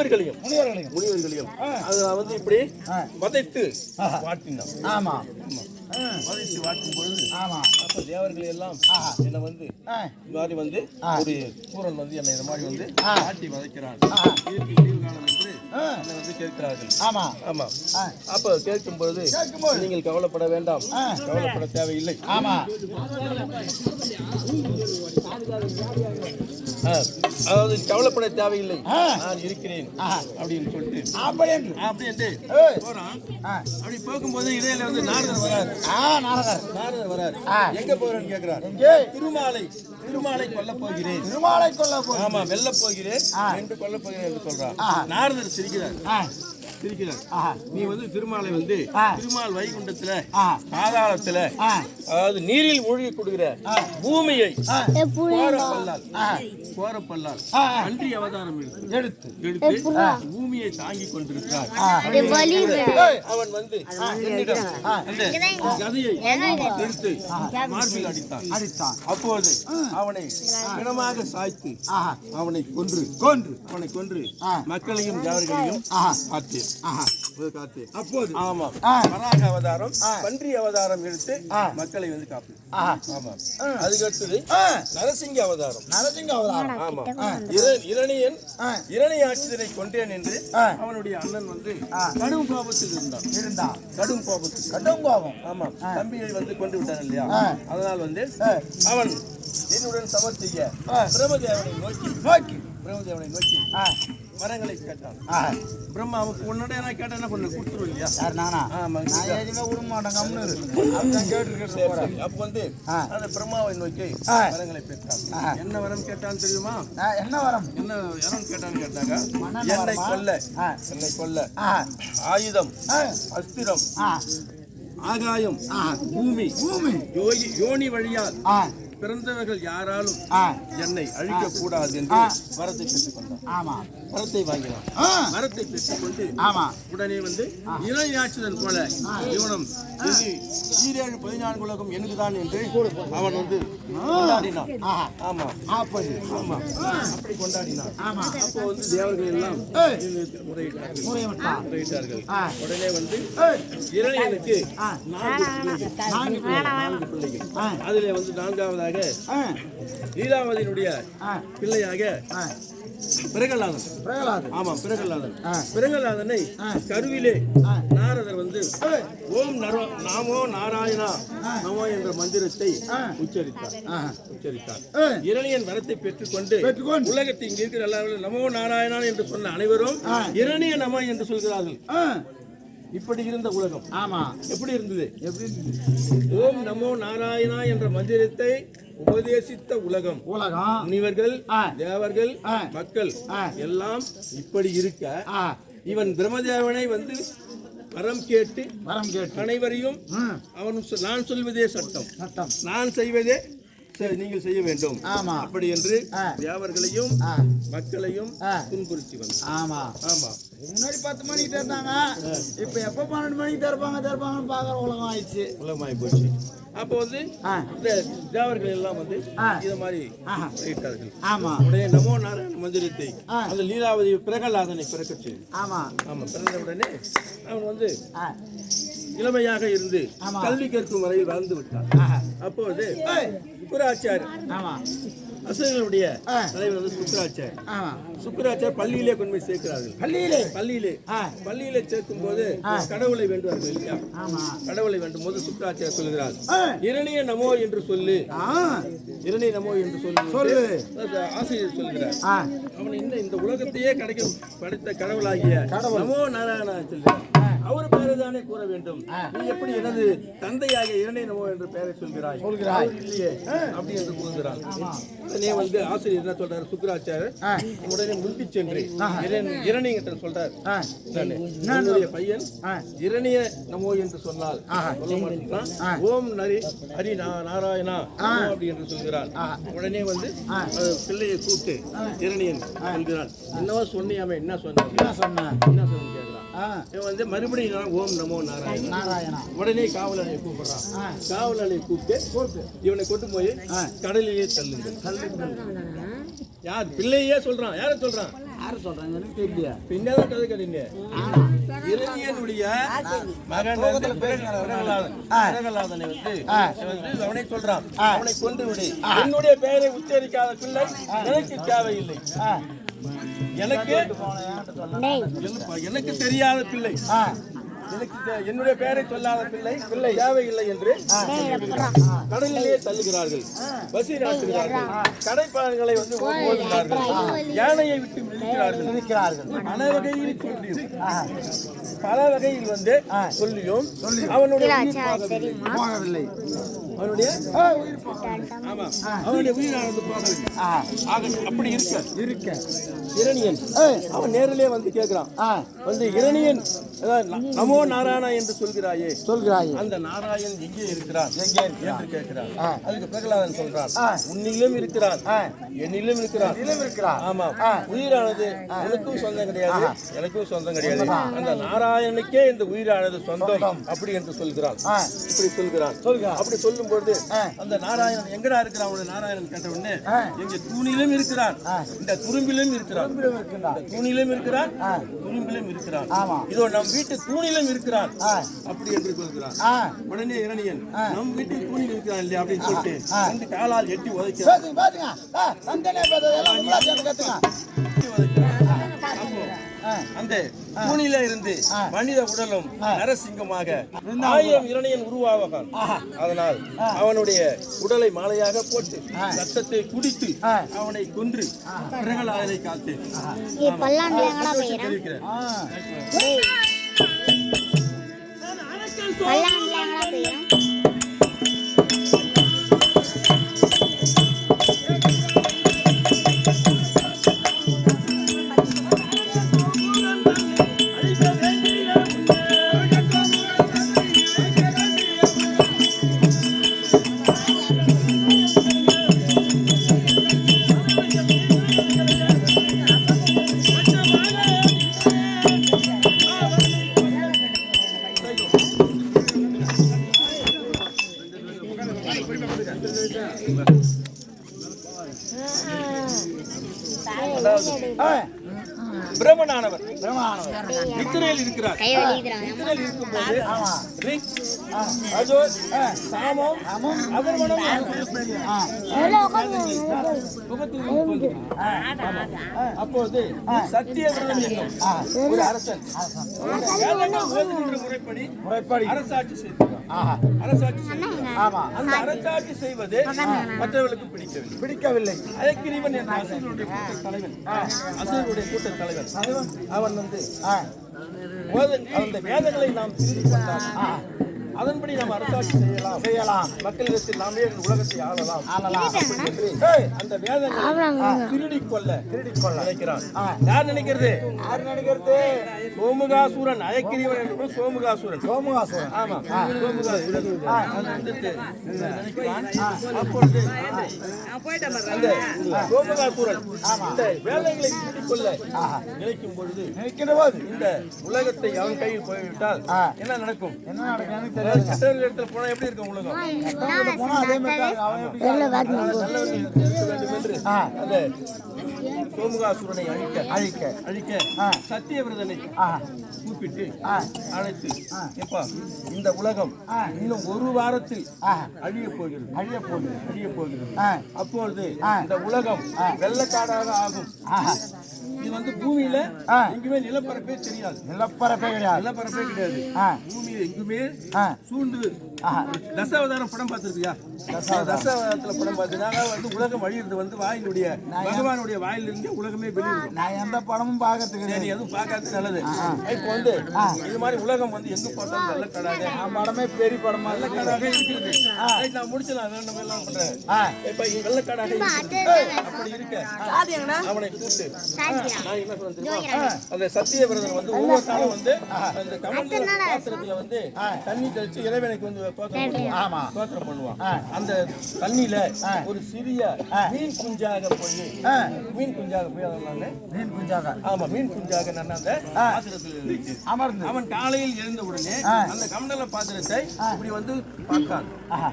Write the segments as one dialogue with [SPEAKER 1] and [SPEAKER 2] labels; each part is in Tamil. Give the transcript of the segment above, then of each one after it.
[SPEAKER 1] முனிவர்களையும்.
[SPEAKER 2] முனிவர்களையும்.
[SPEAKER 1] முனிவர்களையும். அது வந்து இப்படி. வதைத்து. வாட்டினான்
[SPEAKER 2] ஆமா.
[SPEAKER 1] வதைத்து வாட்டும் பொழுது
[SPEAKER 2] ஆமா.
[SPEAKER 1] அப்ப தேவர்கள் எல்லாம். என்னை வந்து இந்த மாதிரி வந்து. ஒரு சூரன் வந்து என்னை இந்த மாதிரி வந்து
[SPEAKER 2] ஆ.
[SPEAKER 1] வாட்டி வதைக்கிறான் என்று வந்து கேட்கிறார்கள்.
[SPEAKER 2] ஆமா.
[SPEAKER 1] ஆமா. அப்ப கேட்கும் பொழுது நீங்கள் கவலைப்பட வேண்டாம். கவலைப்பட தேவையில்லை.
[SPEAKER 2] ஆமா.
[SPEAKER 1] அதாவது கவலைப்பட தேவையில்லை. நான் இருக்கிறேன். அப்படின்னு சொல்லிட்டு.
[SPEAKER 2] அப்படி என்று.
[SPEAKER 1] அப்படி என்று அப்படி போகும்போது இடையில வந்து நாரதர் வராரு.
[SPEAKER 2] ஆ நாரதர்
[SPEAKER 1] வராரு. எங்க போறேன்னு கேக்குறாரு. திருமாலை திருமாலை கொல்ல போகிறேன்.
[SPEAKER 2] திருமாலை கொல்ல
[SPEAKER 1] ஆமா வெல்ல போகிறேன். என்று கொல்ல போகிறேன் என்று சொல்றான். நாரதர் சிரிக்கிறார். சிரிக்கிறார். நீ வந்து திருமாலை வந்து. திருமால் வைகுண்டத்துல
[SPEAKER 2] ஆ.
[SPEAKER 1] பாதாளத்துல
[SPEAKER 2] ஆ,
[SPEAKER 1] அதாவது நீரில் மூழ்கி கொடுக்கிற பூமியை கோரப்பல்லால். அன்றி அவதாரம் எடுத்து
[SPEAKER 2] எடுத்து.
[SPEAKER 1] பூமியை தாங்கி கொண்டிருக்கிறார். அவன் வந்து கதையை எடுத்து மார்பில் அடித்தான்.
[SPEAKER 2] அடித்தான்.
[SPEAKER 1] அப்போது அவனை பிணமாக சாய்த்து
[SPEAKER 2] ஆஹா.
[SPEAKER 1] அவனை கொன்று
[SPEAKER 2] கொன்று.
[SPEAKER 1] அவனை கொன்று. மக்களையும் ஜாவர்களையும் காத்தேன்
[SPEAKER 2] அப்போது
[SPEAKER 1] ஆமா. வராக அவதாரம். பன்றி அவதாரம் எடுத்து. மக்களை வந்து காப்பு. ஆமா.
[SPEAKER 2] ஆ.
[SPEAKER 1] அதுக்கு அடுத்தது
[SPEAKER 2] ஆ,
[SPEAKER 1] நரசிங்க அவதாரம்.
[SPEAKER 2] நரசிங்க அவதாரம்.
[SPEAKER 1] ஆமா. இர- இரணியன் இரணி ஆட்சியரை கொன்றேன் என்று. அவனுடைய அண்ணன் வந்து. கடும் கோபத்தில் இருந்தான்.
[SPEAKER 2] இருந்தா
[SPEAKER 1] கடும் கோபத்தில்.
[SPEAKER 2] கட்டும் கோபம்.
[SPEAKER 1] ஆமா. தம்பியை வந்து கொண்டு விட்டான் இல்லையா. அதனால் வந்து. அவன் என்னுடன் சமர் செய்ய
[SPEAKER 2] ஆ.
[SPEAKER 1] பிரம்மதேவனை நோக்கி
[SPEAKER 2] நோக்கி.
[SPEAKER 1] பிரம்மதேவனை நோக்கி வரங்களை கேட்டான்.
[SPEAKER 2] ஆஹா
[SPEAKER 1] பிரம்மாவுக்கு உன்னோட நான் கேட்டேன்னா கொஞ்சம் கொடுத்துரும் இல்லையா?
[SPEAKER 2] யார் நானா?
[SPEAKER 1] ஆமா
[SPEAKER 2] நான் எதுவுமே விட மாட்டேன் கம்னு கேட்டுருக்கேன்
[SPEAKER 1] சரி, சரி. அப்ப வந்து. அந்த பிரம்மாவை நோக்கி. வரங்களை பெற்றான். என்ன வரம் கேட்டான்னு தெரியுமா?
[SPEAKER 2] என்ன வரம்?
[SPEAKER 1] என்ன வரம் கேட்டான்னு கேட்டாங்க என்னை? கொல்ல. என்னை கொல்ல. ஆயுதம் அஸ்திரம் ஆகாயம். பூமி
[SPEAKER 2] பூமி.
[SPEAKER 1] யோகி யோனி வழியால் பிறந்தவர்கள் யாராலும் என்னை அழிக்க கூடாது என்று. வரத்தை பெற்றுக்கொண்டான்
[SPEAKER 2] ஆமா.
[SPEAKER 1] வரத்தை வாங்கினான்
[SPEAKER 2] ஆ,
[SPEAKER 1] வரத்தை பெற்றுக்கொண்டு
[SPEAKER 2] ஆமா.
[SPEAKER 1] உடனே வந்து இளையாட்சிதன் போல இவனும் ஈரேழு பதினான்கு உலகம் எனக்குதான் என்று அவன் வந்து கொண்டாடினான். ஆமா.
[SPEAKER 2] அப்படி
[SPEAKER 1] ஆமா. அப்படி கொண்டாடினான்.
[SPEAKER 2] ஆமா.
[SPEAKER 1] அப்போ வந்து தேவர்கள் எல்லாம் முறையிட்டார்கள். உடனே வந்து
[SPEAKER 2] ஆ.
[SPEAKER 1] நான்கு பிள்ளைகள். அதிலே வந்து நான்காவதாக
[SPEAKER 2] ஆ,
[SPEAKER 1] லீலாவதியினுடைய பிள்ளையாக பிரகலாதன்
[SPEAKER 2] பிரகலாது
[SPEAKER 1] ஆமா பிரகலாதன். பிரகலாதனை. கருவிலே. நாரதர் வந்து ஓம் நரோ நாமோ நாராயணா நமோ என்ற மந்திரத்தை. உச்சரித்தார். உச்சரித்தார். இரணியன் வரத்தை பெற்றுக்கொண்டு. உலகத்தில் இங்க இருக்கிற எல்லாரும் நமோ நாராயணா என்று சொன்ன அனைவரும். இரணிய நம என்று சொல்கிறார்கள். இப்படி இருந்த உலகம்.
[SPEAKER 2] ஆமா.
[SPEAKER 1] எப்படி இருந்தது?
[SPEAKER 2] எப்படி
[SPEAKER 1] ஓம் நமோ நாராயணா என்ற மந்திரத்தை உபதேசித்த உலகம்.
[SPEAKER 2] உலகம்.
[SPEAKER 1] முனிவர்கள். தேவர்கள். மக்கள். எல்லாம் இப்படி இருக்க இவன் பிரம்மதேவனை வந்து வரம் கேட்டு
[SPEAKER 2] வரம் கேட்டு.
[SPEAKER 1] அனைவரையும் அவன் நான் சொல்வதே சட்டம்.
[SPEAKER 2] சட்டம்.
[SPEAKER 1] நான் செய்வதே நீங்கள் செய்ய வேண்டும்.
[SPEAKER 2] ஆமா.
[SPEAKER 1] அப்படி என்று. தேவர்களையும் மக்களையும். துன்புறுத்தி வந்தான்.
[SPEAKER 2] ஆமா.
[SPEAKER 1] ஆமா.
[SPEAKER 2] முன்னாடி பத்து மணிக்கு திறந்தாங்க இப்ப எப்ப பன்னெண்டு மணிக்கு திறப்பாங்க திறப்பாங்கன்னு பாக்குற உலகம் ஆயிடுச்சு.
[SPEAKER 1] உலகமாய் போச்சு. அப்போ வந்து
[SPEAKER 2] ஆ,
[SPEAKER 1] இந்த தேவர்கள் எல்லாம் வந்து. இத மாதிரி
[SPEAKER 2] ஆஹா.
[SPEAKER 1] இட்டார்கள்
[SPEAKER 2] ஆமா.
[SPEAKER 1] உடனே நமோ நாராயண மந்திரத்தை. அந்த லீலாவதி பிரகலாதனை பிறக்கச் செய்து
[SPEAKER 2] ஆமா.
[SPEAKER 1] ஆமா பிறந்த உடனே அவன் வந்து இளமையாக இருந்து. கல்வி கற்கும் வரையில் வாழ்ந்து விட்டான்.
[SPEAKER 2] ஆஹா.
[SPEAKER 1] அப்போது
[SPEAKER 2] ஏய்,
[SPEAKER 1] சுக்கராச்சார்
[SPEAKER 2] ஆமா.
[SPEAKER 1] அசுரர்களுடைய. தலைவர் வந்து சுக்கராச்சார். சுக்கராச்சார் பள்ளியிலே கொண்டு போய் சேர்க்கிறார்கள்.
[SPEAKER 2] பள்ளியிலே?
[SPEAKER 1] பள்ளியிலே. பள்ளியிலே சேர்க்கும் போது கடவுளை வேண்டுவார்கள் இல்லையா? கடவுளை வேண்டும் போது சுக்கராச்சார் சொல்கிறார். இரணிய நமோ என்று சொல்லு. இரணிய நமோ என்று சொல்லு.
[SPEAKER 2] சொல்லு.
[SPEAKER 1] ஆசிரியர் சொல்கிறார். அவன் இந்த இந்த உலகத்தையே கிடைக்க படைத்த கடவுளாகிய
[SPEAKER 2] கடவுள்.
[SPEAKER 1] நமோ நாராயணா சொல்கிறார். அவர் பெயரை தானே கூற வேண்டும்? நீ எப்படி எனது தந்தையாகிய இரண்டை நமோ என்று பெயரை சொல்கிறாய்?
[SPEAKER 2] சொல்கிறாய்.
[SPEAKER 1] இல்லையே அப்படி என்று கூறுகிறான் உடனே வந்து ஆசிரியர் என்ன சொல்றாரு? சுக்கராச்சாரியர்
[SPEAKER 2] ஆ,
[SPEAKER 1] உடனே முந்தி சென்று இரணிங்கிட்ட சொல்றார். என்னுடைய பையன் இரணிய நமோ என்று சொன்னால். சொல்ல ஓம் நரி ஹரி நாராயணா அப்படி என்று சொல்கிறான் உடனே வந்து பிள்ளையை கூப்பிட்டு இரணியன் சொல்கிறான் என்னவோ சொன்னியாமே என்ன சொன்ன
[SPEAKER 2] என்ன சொன்ன
[SPEAKER 1] என்ன சொன்னு இவன் வந்து மறுபடியும் ஓம் நமோ நாராயணா
[SPEAKER 2] நாராயணா.
[SPEAKER 1] உடனே காவலனை கூப்பிடுறான். காவலனை கூப்பிட்டு இவனை கொண்டு போய் கடலிலே தள்ளுங்கள். யார்? பிள்ளையே சொல்றான். யார சொல்றான்?
[SPEAKER 2] யாரு சொல்றாங்க எனக்கு தெரியல
[SPEAKER 1] பின்னதான் கதை மகன் பிரகலாதன். வந்து அவனை சொல்றான். அவனை கொண்டு விடு. என்னுடைய பெயரை உச்சரிக்காத பிள்ளை எனக்கு தேவையில்லை. எனக்கு எனக்கு- தெரியாத பிள்ளை. எனக்கு என்னுடைய பெயரை சொல்லாத பிள்ளை பிள்ளை. தேவையில்லை என்று கடலிலே தள்ளுகிறார்கள். பசி நாட்டுகிறார்கள் கடைப்பாடுகளை வந்து யானையை விட்டு மிதிக்கிறார்கள்.
[SPEAKER 2] இருக்கிறார்கள்
[SPEAKER 1] பல வகையில் சொல்லியும். பல வகையில் வந்து சொல்லியும். அவனுடைய உயிர் போகவில்லை. அவனுடைய. ஆமா. அவனுடைய உயிரானது போகவில்லை. அப்படி இருக்க.
[SPEAKER 2] இருக்க.
[SPEAKER 1] இரணியன். அவன் நேரிலே வந்து கேட்கிறான். வந்து இரணியன் நமோ நாராயணா என்று சொல்கிறாயே.
[SPEAKER 2] சொல்கிறாய்.
[SPEAKER 1] அந்த நாராயண் எங்கே இருக்கிறான்?
[SPEAKER 2] எங்கே?
[SPEAKER 1] என்று கேட்கிறான்.
[SPEAKER 2] ஆ.
[SPEAKER 1] அதுக்கு பிரகலாதன் சொல்றான்
[SPEAKER 2] ஆ.
[SPEAKER 1] உன்னிலும் இருக்கிறான்.
[SPEAKER 2] ஆ.
[SPEAKER 1] என்னிலும் இருக்கிறான்.
[SPEAKER 2] நிலம் இருக்கிறார்
[SPEAKER 1] ஆமா. உயிரானது உனக்கும் சொந்தம் கிடையாது. எனக்கும் சொந்தம் கிடையாது. அந்த நாராயணனுக்கே இந்த உயிரானது சொந்தம். அப்படி என்று சொல்கிறான்.
[SPEAKER 2] ஆ.
[SPEAKER 1] இப்படி சொல்கிறான்.
[SPEAKER 2] சொல்கிறான்.
[SPEAKER 1] அப்படி சொல்லும் பொழுது. அந்த நாராயணன் எங்கடா இருக்கிறான்? அவனுடைய நாராயணன் கேட்ட உடனே. எங்க தூணிலும் இருக்கிறான். இந்த துரும்பிலும் இந்த தூணிலும் இருக்கிறான். துரும்பிலும் இருக்கிறான்.
[SPEAKER 2] ஆமா.
[SPEAKER 1] இதோ நம் வீட்டு தூணிலும் இருக்கிறான்
[SPEAKER 2] ஆ.
[SPEAKER 1] அப்படி என்று சொல்கிறான்
[SPEAKER 2] ஆ,
[SPEAKER 1] உடனே இரணியன் நம் வீட்டு தூணில் இருக்கிறான் இல்லையா அப்படின்னு சொல்லிட்டு. ரெண்டு காலால் எட்டி
[SPEAKER 2] ஆ,
[SPEAKER 1] அந்த தூணில இருந்து. மனித உடலும் நரசிங்கமாக ஆயிரம் இரணியன் உருவாவான். அதனால் அவனுடைய உடலை மாலையாக போட்டு ரத்தத்தை குடித்து. அவனை கொன்று பிரகலாதனை காத்து தெரிவிக்கிறேன்.
[SPEAKER 2] ஆ,
[SPEAKER 3] பல்லாண்டு வலிக்கிறான்
[SPEAKER 1] நித்திரையில் இருக்கும்போது
[SPEAKER 2] ஆமா.
[SPEAKER 1] ரிக், சாமம், அதர்வனம் அப்போது சத்திய விரதம் என்னும் ஒரு அரசன் முறைப்படி
[SPEAKER 2] முறைப்படி
[SPEAKER 1] அரசாட்சி செய்கிறான் அரசாட்சி
[SPEAKER 2] ஆமா
[SPEAKER 1] அந்த அரசாட்சி செய்வது மற்றவர்களுக்கு பிடிக்கவில்லை
[SPEAKER 2] பிடிக்கவில்லை
[SPEAKER 1] அயக்கிரிவன் என்ற அசுரனுடைய கூட்ட தலைவன் அசுரனுடைய கூட்ட தலைவன் அவன் வந்து அந்த வேதங்களை நாம் திருடி அதன்படி நாம் அரசாட்சி செய்யலாம்.
[SPEAKER 2] செய்யலாம்.
[SPEAKER 1] மக்களிடத்தில் நாமே உலகத்தை ஆளலாம்.
[SPEAKER 2] ஆளலாம்.
[SPEAKER 1] அந்த வேதங்களை திருடி கொள்ள
[SPEAKER 2] திருடி கொள்ள
[SPEAKER 1] நினைக்கிறான் யார் நினைக்கிறது?
[SPEAKER 2] யார் நினைக்கிறது?
[SPEAKER 1] சோமுகாசுரன். அயக்கிரிவன் என்று சோமுகாசுரன்.
[SPEAKER 2] சோமுகாசுரன்.
[SPEAKER 1] ஆமா. சோமுகாசுரன். அப்பொழுது அந்த சோமுகாசுரன். இந்த வேதங்களை திருடி கொள்ள நினைக்கும் பொழுது
[SPEAKER 2] நினைக்கின்ற போது.
[SPEAKER 1] இந்த உலகத்தை அவன் கையில் போய்விட்டால். என்ன நடக்கும்?
[SPEAKER 2] என்ன
[SPEAKER 1] கெட்டவர்கள் இடத்துல போனா எப்படி இருக்கும் உலகம்
[SPEAKER 2] போனா அதே மாதிரி அவன்
[SPEAKER 1] சோமுகாசுரனை அழிக்க
[SPEAKER 2] அழிக்க
[SPEAKER 1] அழிக்க. சத்தியவிரதனை கூப்பிட்டு. அழைத்து எப்பா இந்த உலகம் இன்னும் ஒரு வாரத்தில். அழிய போகிறது
[SPEAKER 2] அழிய போகுது
[SPEAKER 1] அழிய போகிறது அப்பொழுது. இந்த உலகம் வெள்ளக்காடாக ஆகும் இது வந்து பூமியில. எங்குமே நிலப்பரப்பே தெரியாது.
[SPEAKER 2] நிலப்பரப்பே கிடையாது.
[SPEAKER 1] நிலப்பரப்பே கிடையாது. பூமியில எங்குமே
[SPEAKER 2] ஆஹா,
[SPEAKER 1] தசாவதாரம் படம் பார்த்திருக்கியா? தசாவதாரத்துல படம் பார்த்துனாங்க வந்து உலகம் அழியிறது வந்து வாயினுடைய பகவானுடைய வாயிலிருந்து உலகமே வெளியிடும்
[SPEAKER 2] நான் எந்த படமும் பார்க்கறது
[SPEAKER 1] நீ
[SPEAKER 2] கிடையாது.
[SPEAKER 1] எதுவும் பார்க்காது நல்லது. இப்போ வந்து இது மாதிரி உலகம் வந்து எங்க பார்த்தாலும் வெள்ளக்காடாக
[SPEAKER 2] நான் படமே பெரிய படமா
[SPEAKER 1] வெள்ளக்காடாக இருக்கிறது Right, நான் முடிச்சலாம் வேண்டாம் எல்லாம் பண்றேன். இப்ப வெள்ளக்காடாக. அப்படி இருக்க. அவனை கூப்பிட்டு. அந்த வந்து ஒவ்வொரு நாளும் வந்து அந்த கமண்டல பாத்திரத்துல வந்து தண்ணி தெளிச்சு இறைவனுக்கு வந்து பாத்திரம் பண்ணுவான். அந்த தண்ணியில ஒரு சிறிய மீன் குஞ்சாக போய் மீன் குஞ்சாக போய் அதனால
[SPEAKER 2] மீன் குஞ்சாக.
[SPEAKER 1] ஆமா மீன் குஞ்சாக நான் அந்த பாத்திரத்தில் இருந்துச்சு.
[SPEAKER 2] அமர்ந்து.
[SPEAKER 1] அவன் காலையில் எழுந்த உடனே அந்த கமண்டல பாத்திரத்தை இப்படி வந்து பார்த்தான்.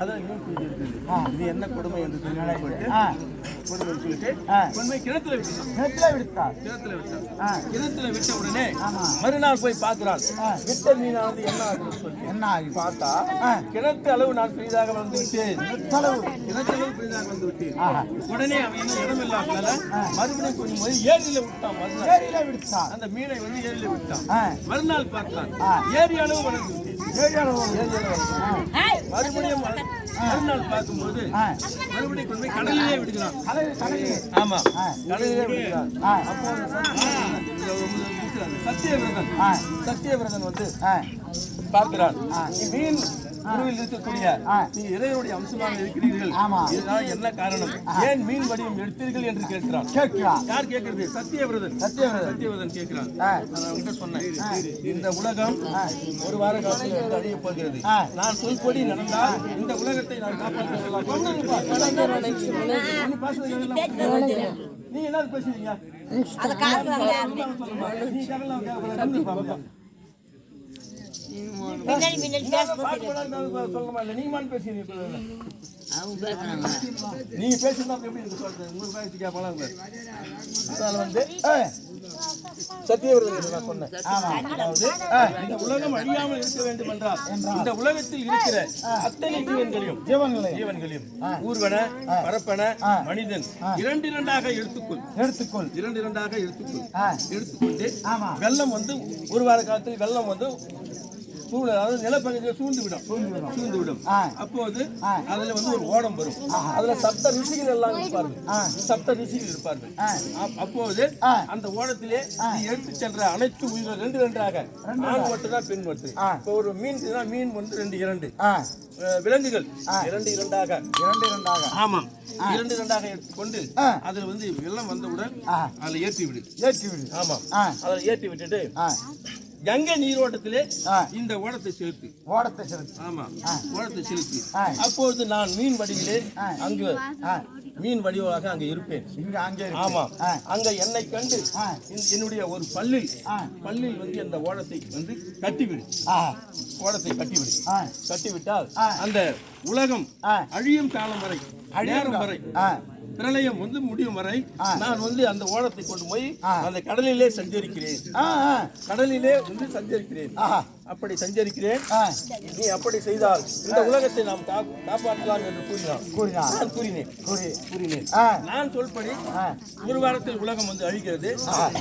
[SPEAKER 1] அதான் மீன் குஞ்சு இருக்குது. இது என்ன கொடுமை என்று சொல்லி சொல்லிட்டு கொடுமை சொல்லிட்டு போய் கிணத்துல விட்டுட்டான்.
[SPEAKER 2] நெத்தில விடுத்தார்
[SPEAKER 1] கிணத்துல விட்டான். கிணத்துல விட்ட உடனே. மறுநாள் போய் பார்க்கிறான். விட்ட மீனானது என்ன ஆகுதுன்னு சொல்லி
[SPEAKER 2] என்ன ஆகி
[SPEAKER 1] பார்த்தா. கிணத்து அளவு நான் பெரிதாக வந்து விட்டேன்
[SPEAKER 2] செலவு
[SPEAKER 1] கிணத்தளவு பெரிதாக வந்து விட்டேன்
[SPEAKER 2] ஆஹா.
[SPEAKER 1] உடனே அவன் என்ன இடம் இல்லாதனால மறுபடியும் கொஞ்சம் போய் ஏரியில விட்டான் மறுநாள்
[SPEAKER 2] ஏரியில விடுச்சா
[SPEAKER 1] அந்த மீனை வந்து ஏரியில விட்டான். மறுநாள் பார்த்தான். ஏரி அளவு வளர்ந்து விட்டேன்
[SPEAKER 2] ஏரியால ஒரு-
[SPEAKER 1] ஏரி அளவு. மறுபடியும் மறு- மறுநாள் பார்க்கும்போது. மறுபடியும் கொண்டு போய் கடலிலே
[SPEAKER 2] கடல்
[SPEAKER 1] ஆமா. கடலிலே விடுகிறான்
[SPEAKER 2] ஆ.
[SPEAKER 1] அப்போ சத்தியவிரதன். சத்தியவிரதன் வந்து. பார்க்கிறான் மீன் உருவில் இருக்கக்கூடிய
[SPEAKER 2] ஆ.
[SPEAKER 1] நீ இறைவனுடைய அம்சமாக இருக்கிறீர்கள். என்ன காரணம்? ஏன் மீன் வடிவம் எடுத்தீர்கள் என்று கேட்கிறான்.
[SPEAKER 2] கேட்கிறா
[SPEAKER 1] யார் கேட்கிறது? சத்தியவிரதன்.
[SPEAKER 2] சத்தியவிரதன்.
[SPEAKER 1] சத்தியவிரதன் கேட்கிறான். நான் சொன்னேன். இந்த உலகம் ஒரு வார காலத்தில் அழியப் போகிறது. நான் சொல்படி நடந்தால் இந்த உலகத்தை நான் காப்பாற்ற சொல்லலாம். கொன்னுருப்பா. நீ பேசுறது எல்லாம் நீ என்ன பேசுறீங்க நீங்க பேசுறீங்க. நீங்க எப்படி இருக்கு சொல்றது? உங்களுக்கு பேசி. அதனால வந்து நான் சொன்னேன். அதாவது இந்த உலகம் அழியாமல் இருக்க வேண்டும் என்றால் இந்த உலகத்தில் இருக்கிற அத்தனை ஜீவன்களையும்
[SPEAKER 2] ஜீவன்களை.
[SPEAKER 1] ஜீவன்களையும் ஊர்வன பரப்பன மனிதன் இரண்டு இரண்டாக எடுத்துக்கொள்.
[SPEAKER 2] எடுத்துக்கொள்.
[SPEAKER 1] இரண்டு இரண்டாக எடுத்துக்கொள். எடுத்துக்கொண்டு. வெள்ளம் வந்து ஒரு வார காலத்தில் வெள்ளம் வந்து சூழ அதாவது நிலப்பகுதியை சூழ்ந்து விடும் சூழ்ந்து விடும். அப்போது அதுல வந்து ஒரு ஓடம் வரும். அதுல சப்த ரிஷிகள் எல்லாம் இருப்பார்கள். சப்த ரிஷிகள் இருப்பார்கள். அப்- அப்போது. அந்த ஓடத்திலே எடுத்து சென்ற அனைத்து உயிர்கள் ரெண்டு ரெண்டாக. ஆண் மட்டும் தான் பெண். இப்போ ஒரு மீன் மீன் வந்து ரெண்டு இரண்டு. விலங்குகள். இரண்டு இரண்டாக.
[SPEAKER 2] இரண்டு இரண்டாக.
[SPEAKER 1] ஆமாம் இரண்டு இரண்டாக எடுத்துக்கொண்டு. அதுல வந்து வெள்ளம் வந்தவுடன். அதுல ஏற்றி விடு
[SPEAKER 2] ஏற்றி விடு
[SPEAKER 1] ஆமாம் அதுல ஏற்றி விட்டுட்டு கங்கை நீரோட்டத்திலே. இந்த ஓடத்தை செலுத்து
[SPEAKER 2] ஓடத்தை செலுத்து
[SPEAKER 1] ஆமா ஓடத்தை செலுத்து. அப்பொழுது நான் மீன் வடிவிலே. அங்கு மீன் வடிவாக அங்கே இருப்பேன்
[SPEAKER 2] இங்க அங்கே இருக்கு.
[SPEAKER 1] ஆமா அங்க என்னை கண்டு என்னுடைய ஒரு பல்லில். பல்லில் வந்து அந்த ஓடத்தை வந்து கட்டிவிடு ஓடத்தை கட்டிவிடு கட்டிவிட்டால். அந்த உலகம். அழியும் காலம் வரை நேரம் வரை. பிரளயம் வந்து முடியும் வரை. நான் வந்து அந்த ஓடத்தை கொண்டு போய். அந்த கடலிலே சஞ்சரிக்கிறேன். கடலிலே வந்து சஞ்சரிக்கிறேன். அப்படி சஞ்சரிக்கிறேன். நீ அப்படி செய்தால் இந்த உலகத்தை நாம் காப்பாற்றலாம் என்று கூறினான்.
[SPEAKER 2] கூறினார்
[SPEAKER 1] நான் கூறினேன்.
[SPEAKER 2] கூறி
[SPEAKER 1] கூறினேன். நான் சொல்படி ஒரு வாரத்தில் உலகம் வந்து அழிகிறது.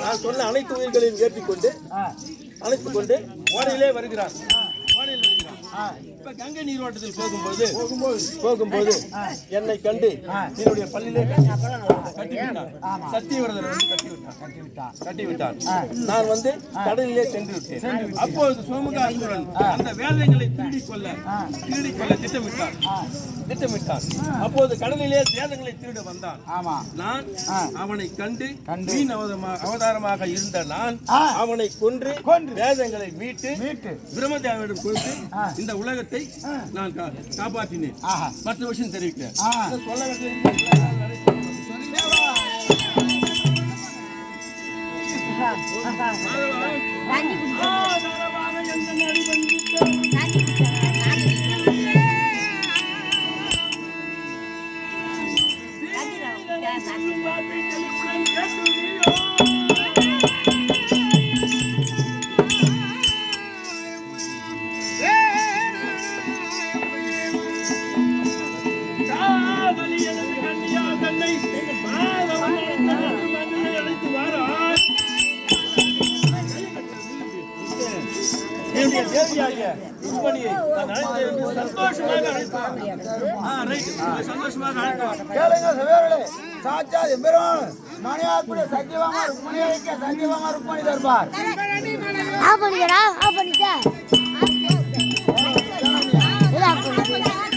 [SPEAKER 1] நான் சொன்ன அனைத்து உயிர்களையும் ஏற்றிக்கொண்டு
[SPEAKER 2] ஆ.
[SPEAKER 1] அழைத்துக் கொண்டு ஓடையிலே வருகிறான். ஓடையில் வருகிறான். இப்ப கங்கை நீரோட்டத்தில் போகும்போது போகும்போது போகும்போது என்னை கண்டு என்னுடைய பள்ளியிலே கட்டிவிட்டான் சத்தியவிரதர் வந்து கட்டிவிட்டான்
[SPEAKER 2] கட்டி விட்டா
[SPEAKER 1] கட்டிவிட்டான் நான் வந்து கடலிலே சென்று விட்டேன் அப்பொழுது சோமுகாசுரன் அந்த வேலைகளை திருடிக் கொள்ள திருடிக் கொள்ள திட்டமிட்டான் திட்டமிட்டான் அப்போது கடலிலே வேதங்களை திருட வந்தான்.
[SPEAKER 2] ஆமா.
[SPEAKER 1] நான் அவனை கண்டு. மீன் அவதாரமாக இருந்த நான். அவனை கொன்று. வேதங்களை மீட்டு பிரம்மதேவனிடம் கொடுத்து. இந்த உலகத்தை நான் கா- காப்பாற்றினேன்
[SPEAKER 2] ஆஹா.
[SPEAKER 1] மற்ற விஷயம் தெரிவிக்கிறேன். சொல்ல வேண்டிய தேவியாகிய வந்து சந்தோஷமாக. ஆ. சந்தோஷமாக.
[SPEAKER 2] கேளுங்க சவேர்களே சாச்சா எம்பெருமான் மணியாக்குடைய சத்தியவாமா ருக்மணி சத்தியவாமா ருக்மணி தருப்பார்
[SPEAKER 3] ஆஃப் பண்ணிக்கடா பண்ணிக்க